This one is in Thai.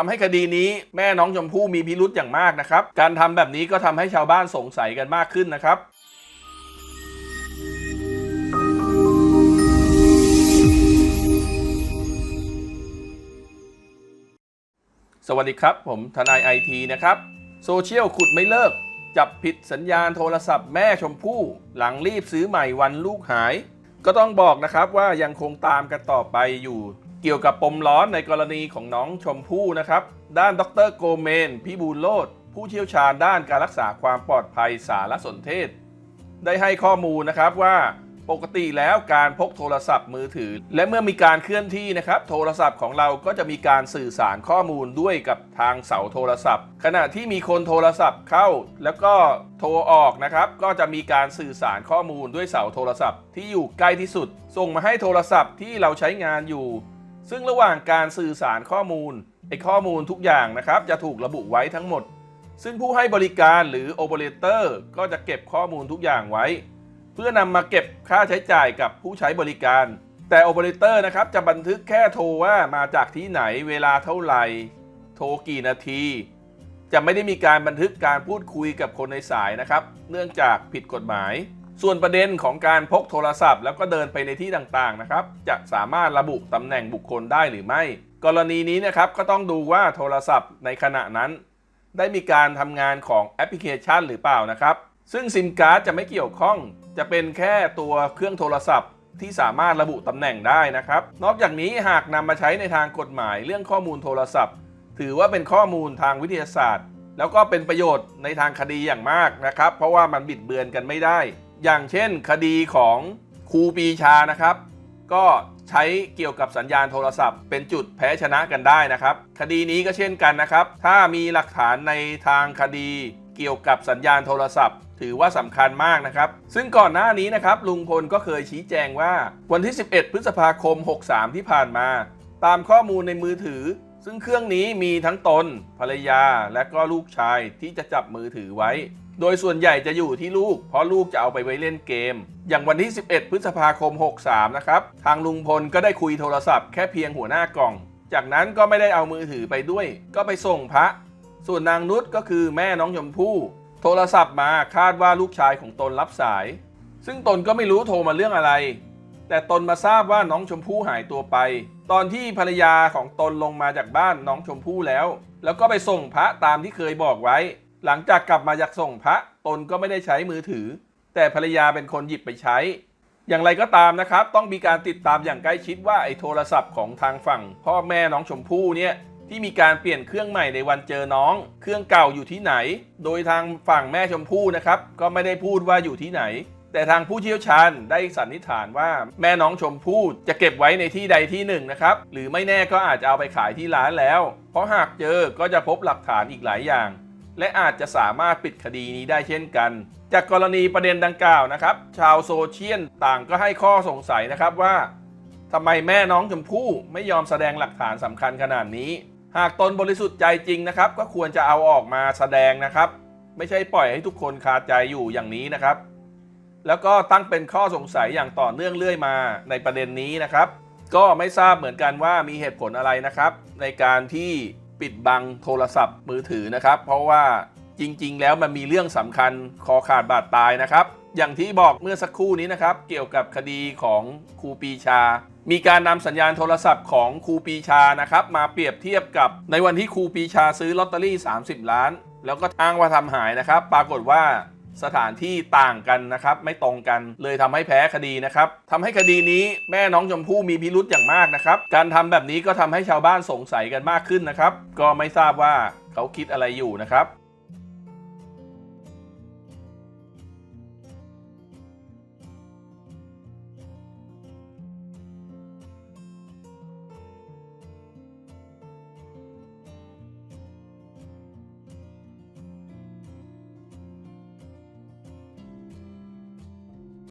ทำให้คดีนี้แม่น้องชมพู่มีพิรุธอย่างมากนะครับ การทำแบบนี้ก็ทำให้ชาวบ้านสงสัยกันมากขึ้นนะครับสวัสดีครับ ผมทนายไอทีนะครับ โซเชียลขุดไม่เลิก จับผิดสัญญาณโทรศัพท์แม่ชมพู่ หลังรีบซื้อใหม่วันลูกหาย ก็ต้องบอกนะครับว่ายังคงตามกันต่อไปอยู่ เกี่ยวกับปมร้อนในกรณีของน้องชมพู่นะครับ ด้านดรโกเมน พิบูลโลดผู้เชี่ยวชาญด้านการรักษาความปลอดภัยสารสนเทศ ได้ให้ข้อมูลนะครับว่าปกติแล้วการพกโทรศัพท์มือถือ และเมื่อมีการเคลื่อนที่นะครับ โทรศัพท์ของเราก็จะมีการสื่อสารข้อมูลด้วยกับทางเสาโทรศัพท์ ขณะที่มีคนโทรศัพท์เข้า แล้วก็โทรออกนะครับ ก็จะมีการสื่อสารข้อมูลด้วยเสาโทรศัพท์ ที่อยู่ใกล้ที่สุด ส่งมาให้โทรศัพท์ที่เราใช้งานอยู่ ซึ่งระหว่างการสื่อสารข้อมูลไอข้อมูลทุกอย่างนะครับ จะถูกระบุไว้ทั้งหมด ซึ่งผู้ให้บริการหรือโอเปอเรเตอร์ก็จะเก็บข้อมูลทุกอย่างไว้ เพื่อนำมาเก็บค่าใช้จ่ายกับผู้ใช้บริการ แต่โอเปอเรเตอร์นะครับจะบันทึกแค่โทรว่ามาจากที่ไหนเวลาเท่าไหร่ โทรกี่นาที จะไม่ได้มีการบันทึกการพูดคุยกับคนในสายนะครับ เนื่องจากผิดกฎหมาย ส่วนประเด็นของการพกโทรศัพท์ แล้วก็เดินไปในที่ต่างๆนะครับ จะสามารถระบุตำแหน่งบุคคลได้หรือไม่ กรณีนี้นะครับก็ต้องดูว่าโทรศัพท์ในขณะนั้น ได้มีการทำงานของแอปพลิเคชันหรือเปล่านะครับ ซึ่งซิมการ์ดจะไม่เกี่ยวข้อง จะเป็นแค่ตัวเครื่องโทรศัพท์ที่สามารถระบุตำแหน่งได้นะครับ นอกจากนี้หากนำมาใช้ในทางกฎหมายเรื่องข้อมูลโทรศัพท์ ถือว่าเป็นข้อมูลทางวิทยาศาสตร์ แล้วก็เป็นประโยชน์ในทางคดีอย่างมากนะครับ เพราะว่ามันบิดเบือนกันไม่ได้ อย่างเช่นคดีของครูปีชานะครับ ก็ใช้เกี่ยวกับสัญญาณโทรศัพท์ เป็นจุดแพ้ชนะกันได้นะครับ คดีนี้ก็เช่นกันนะครับ ถ้ามีหลักฐานในทางคดีเกี่ยวกับสัญญาณโทรศัพท์ ถือว่าสำคัญมากนะครับ ซึ่งก่อนหน้านี้นะครับลุงพลก็เคยชี้แจงว่าวันที่ 11 พฤษภาคม 63 ที่ผ่านมา ตามข้อมูลในมือถือ ซึ่งเครื่องนี้มีทั้งตนภรรยาและก็ลูกชายที่จะจับมือถือไว้ โดยส่วนใหญ่จะอยู่ที่ลูก เพราะลูกจะเอาไปไว้เล่นเกม อย่างวันที่ 11 พฤษภาคม 63 นะครับ ทางลุงพลก็ได้คุยโทรศัพท์แค่เพียงหัวหน้ากล่อง จากนั้นก็ไม่ได้เอามือถือไปด้วย ก็ไปส่งพระ ส่วนนางนุชก็คือแม่น้องชมพู่ โทรศัพท์มาคาดว่าลูกชายของตนรับสาย ซึ่งตนก็ไม่รู้โทรมาเรื่องอะไร แต่ตนมาทราบว่าน้องชมพู่หายตัวไป ตอนที่ภรรยาของตนลงมาจากบ้านน้องชมพู่แล้ว แล้วก็ไปส่งพระตามที่เคยบอกไว้ หลังจากกลับมาจากส่งพระตนก็ไม่ได้ใช้มือถือ แต่ภรรยาเป็นคนหยิบไปใช้ อย่างไรก็ตามนะครับ ต้องมีการติดตามอย่างใกล้ชิดว่าไอ้โทรศัพท์ของทางฝั่ง พ่อแม่น้องชมพู่เนี่ยที่มีการเปลี่ยนเครื่องใหม่ในวันเจอน้อง เครื่องเก่าอยู่ที่ไหน โดยทางฝั่งแม่ชมพู่นะครับ ก็ไม่ได้พูดว่าอยู่ที่ไหน แต่ทางผู้เชี่ยวชาญได้สันนิษฐานว่าแม่น้องชมพู่จะเก็บไว้ในที่ใดที่หนึ่งนะครับ หรือไม่แน่ก็อาจจะเอาไปขายที่ร้านแล้ว เพราะหากเจอก็จะพบหลักฐานอีกหลายอย่าง และอาจจะสามารถปิดคดีนี้ได้เช่นกัน จากกรณีประเด็นดังกล่าวนะครับ ชาวโซเชียลต่างก็ให้ข้อสงสัยนะครับว่าทำไมแม่น้องชมพู่ไม่ยอมแสดงหลักฐานสำคัญขนาดนี้ หากตนบริสุทธิ์ใจจริงนะครับ ก็ควรจะเอาออกมาแสดงนะครับ ไม่ใช่ปล่อยให้ทุกคนคาใจอยู่อย่างนี้นะครับ แล้วก็ตั้งเป็นข้อสงสัยอย่างต่อเนื่องเรื่อยมาในประเด็นนี้นะครับ ก็ไม่ทราบเหมือนกันว่ามีเหตุผลอะไรนะครับ ในการที่ปิดบังโทรศัพท์มือถือนะครับ เพราะว่าจริง ๆ แล้วมันมีเรื่องสำคัญคอขาดบาดตายนะครับ อย่างที่บอกเมื่อสักครู่นี้นะครับ เกี่ยวกับคดีของครูปีชา มีการนำสัญญาณโทรศัพท์ของครูปีชานะครับ มาเปรียบเทียบกับในวันที่ครูปีชาซื้อลอตเตอรี่ 30 ล้าน แล้วก็อ้างว่าทำหายนะครับ ปรากฏว่า สถานที่ต่างกันนะครับ ไม่ตรงกันเลยทำให้แพ้คดีนะครับทำให้คดีนี้แม่น้องชมพู่มีพิรุษอย่างมากนะครับ การทำแบบนี้ก็ทำให้ชาวบ้านสงสัยกันมากขึ้นนะครับ ก็ไม่ทราบว่าเขาคิดอะไรอยู่นะครับ